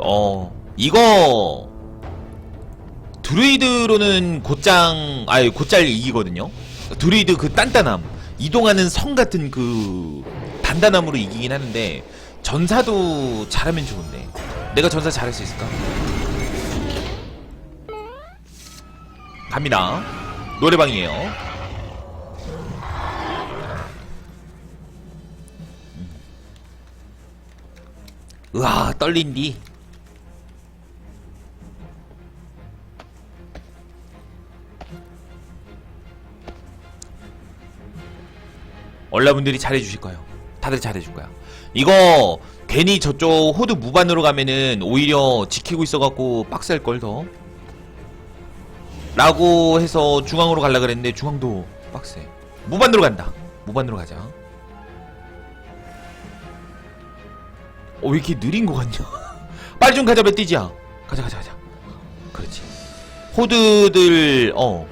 어 이거 드루이드로는 곧장 아니 곧잘 이기거든요. 드루이드 그 단단함 이동하는 성 같은 그 단단함으로 이기긴 하는데 전사도 잘하면 좋은데 내가 전사 잘할 수 있을까? 갑니다. 노래방이에요. 으아 떨린디. 얼라분들이 잘해주실 거예요. 다들 잘해줄 거야. 이거 괜히 저쪽 호드 무반으로 가면은 오히려 지키고 있어갖고 빡셀 걸 더. 라고 해서 중앙으로 갈라 그랬는데 중앙도 빡세. 무반으로 간다. 무반으로 가자. 어, 왜 이렇게 느린 거 같냐? 빨리 좀 가자, 멧돼지야. 가자, 가자, 가자. 그렇지. 호드들, 어.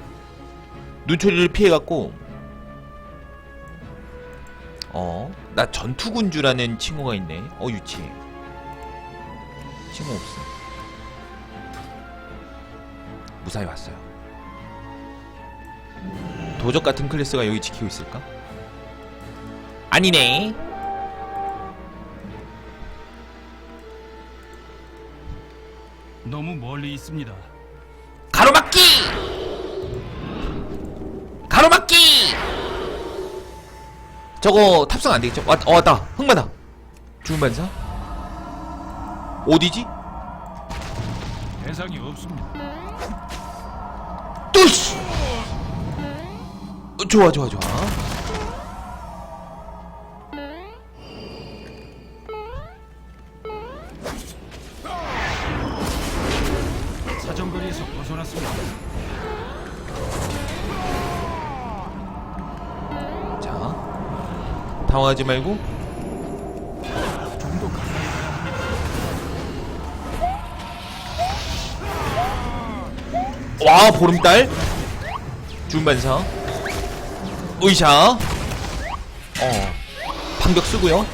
눈초리를 피해갖고, 어. 나 전투군주라는 친구가 있네. 어, 유치해. 친구 없어. 무사히 왔어요. 도적 같은 클래스가 여기 지키고 있을까? 아니네. 너무 멀리 있습니다. 가로막기! 저거 탑승 안 되겠죠? 왔, 어, 왔다. 흑마다. 죽은 반사? 어디지? 대상이 없습니다. 뚜시! 어, 좋아, 좋아, 좋아. 사정거리에서 벗어났습니다. 당황하지 말고. 와, 보름달. 죽은 반사. 의샤. 어. 반격 쓰고요.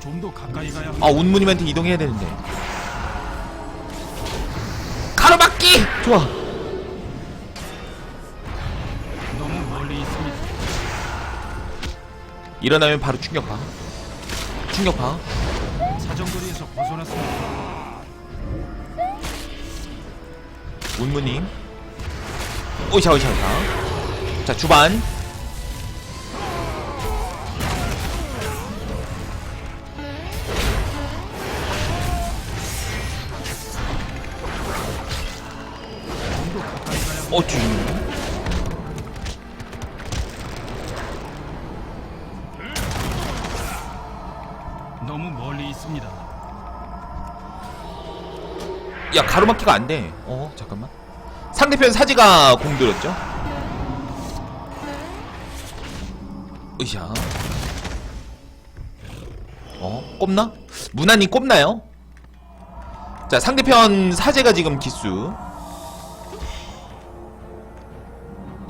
좀 더 가까이 가야. 아 운무님한테 이동해야 되는데 가로막기 좋아 일어나면 바로 충격파. 충격파. 사정거리에서 벗어났습니다. 운무님. 오이샤 오이샤 오이샤. 자 주반. 어쭈 야 가로막기가 안돼. 어 잠깐만. 상대편 사지가 공들었죠? 으샤 어 꼽나? 무난히 꼽나요? 자 상대편 사제가 지금 기수.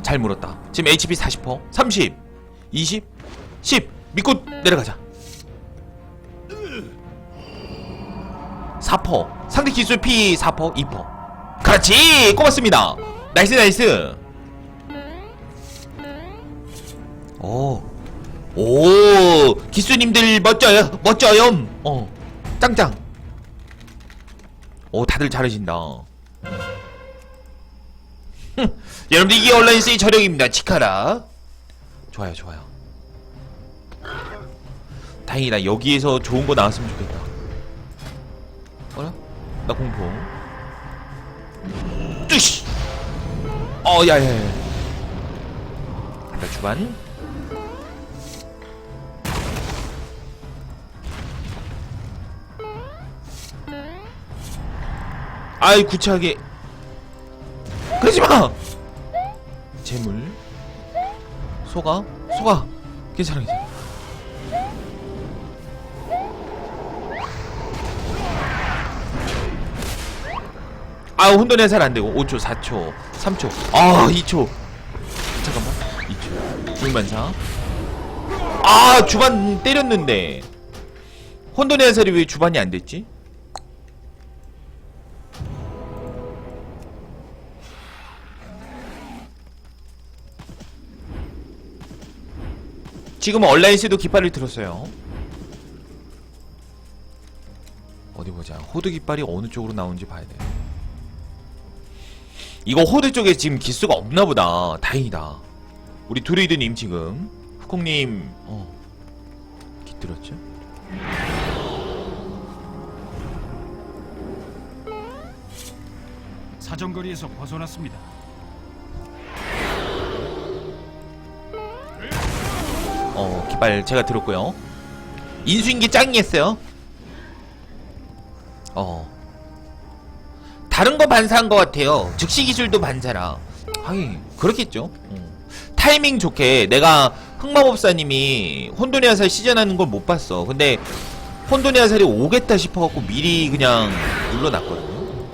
잘 물었다. 지금 HP 40% 30 20 10 믿고 내려가자 4퍼. 상대 기술 P 4퍼 2퍼. 그렇지! 꼽았습니다. 나이스 나이스. 오. 오. 기수님들 멋져요 멋져요. 어. 짱짱. 오 다들 잘하신다. 흠, 여러분들 이게 온라인스의 저력입니다. 치카라. 좋아요 좋아요. 다행이다. 여기에서 좋은 거 나왔으면 좋겠다? 나 공포. 뚜시! 어, 야, 야, 야. 나 주반. 아이, 구차하게. 그러지 마! 재물. 소가? 소가! 괜찮아, 괜찮아. 아 혼돈이 살 안되고 5초 4초 3초 아 2초 잠깐만 2초 불만사 아 주반 때렸는데 혼돈의 해설이 왜 주반이 안 됐지? 지금 온라인에도 깃발을 들었어요. 어디 보자. 호드 깃발이 어느 쪽으로 나오는지 봐야 돼. 이거 호드 쪽에 지금 기수가 없나 보다. 다행이다. 우리 드루이드님 지금 후콩님 어 깃들었죠? 사정거리에서 벗어났습니다. 어 깃발 제가 들었고요. 인수인계 짱이 했어요. 어 다른 거 반사한 것 같아요. 즉시 기술도 반사라. 하긴 그렇겠죠. 어. 타이밍 좋게 내가 흑마법사님이 혼돈의 화살 시전하는 걸 못 봤어. 근데 혼돈의 화살이 오겠다 싶어갖고 미리 그냥 눌러놨거든요.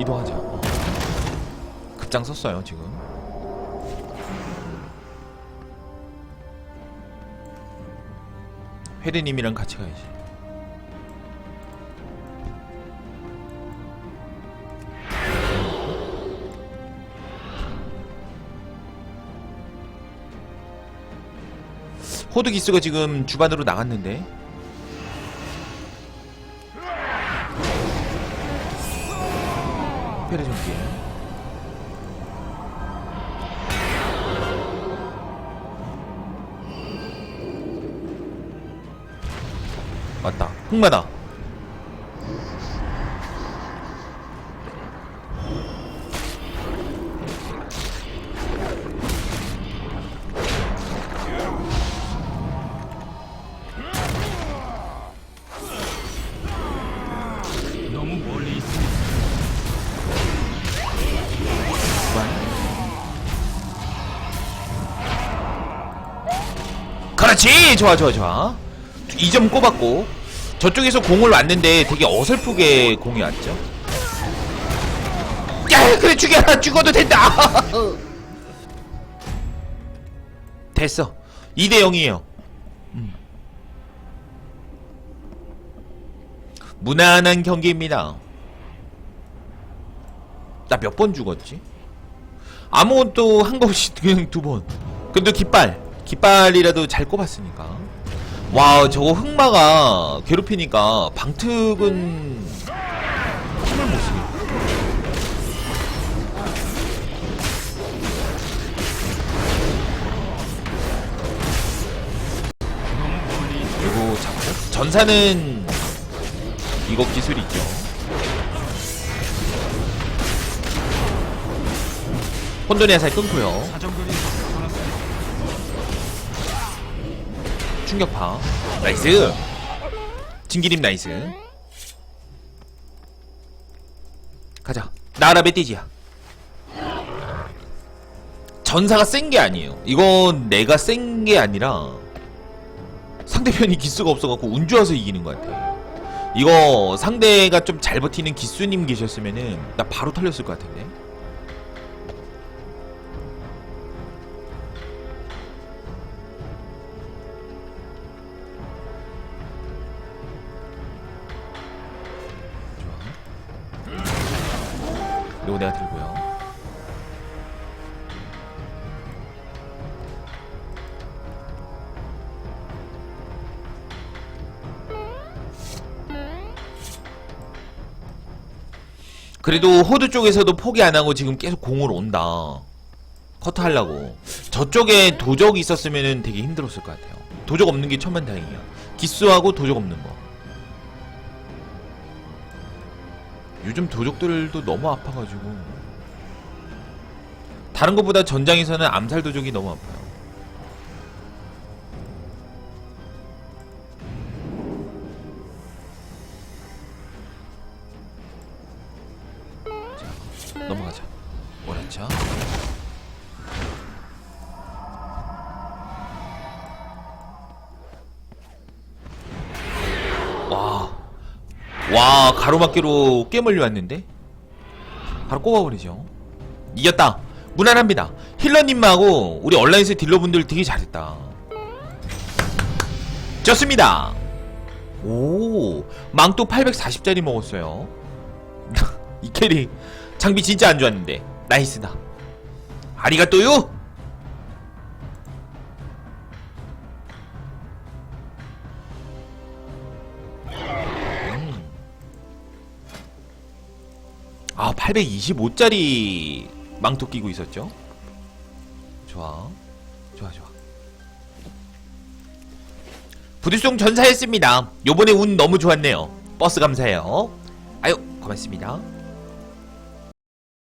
이동하자. 어. 급장 썼어요 지금. 회대님이랑 같이 가야지. 호드 기수가 지금 주반으로 나갔는데. 페레 전기 맞다. 흑마다 그렇지. 좋아 좋아 좋아. 2점 꼽았고. 저쪽에서 공을 왔는데 되게 어설프게 공이 왔죠. 야 그래 죽여라 죽어도 된다. 됐어. 2대 0이에요. 음. 무난한 경기입니다. 나 몇 번 죽었지? 아무것도 한 거 없이 그냥 두번. 근데 깃발 깃발이라도 잘 꼽았으니까. 와 저거 흑마가 괴롭히니까 방특은 힘을 못 쓰겠다 너무 멀리 있습니다. 그리고 잡고 전사는 이거 기술 있죠. 혼돈의 화살 끊고요 충격파 나이스. 진기림 나이스. 가자. 나라 멧돼지야. 전사가 센 게 아니에요. 이건 내가 센 게 아니라 상대편이 기수가 없어갖고 운 좋아서 이기는 것 같아 이거 상대가 좀 잘 버티는 기수님 계셨으면은 나 바로 털렸을 것 같은데 내가 들고요. 그래도 호드 쪽에서도 포기 안 하고 지금 계속 공으로 온다. 커트 하려고. 저쪽에 도적이 있었으면 되게 힘들었을 것 같아요. 도적 없는 게 천만 다행이야. 기수하고 도적 없는 거. 요즘 도적들도 너무 아파가지고 다른 것보다 전장에서는 암살 도적이 너무 아파요. 자, 넘어가자. 오라차. 와 가로막기로 꽤 멀리 왔는데 바로 꼽아버리죠 이겼다 무난합니다 힐러님하고 우리 온라인스 딜러분들 되게 잘했다 좋습니다. 오, 망토 840짜리 먹었어요. 이 캐릭 장비 진짜 안 좋았는데 나이스다. 아리가또요. 아, 825짜리 망토 끼고 있었죠? 좋아. 좋아, 좋아. 부두송 전사했습니다. 요번에 운 너무 좋았네요. 버스 감사해요. 아유, 고맙습니다.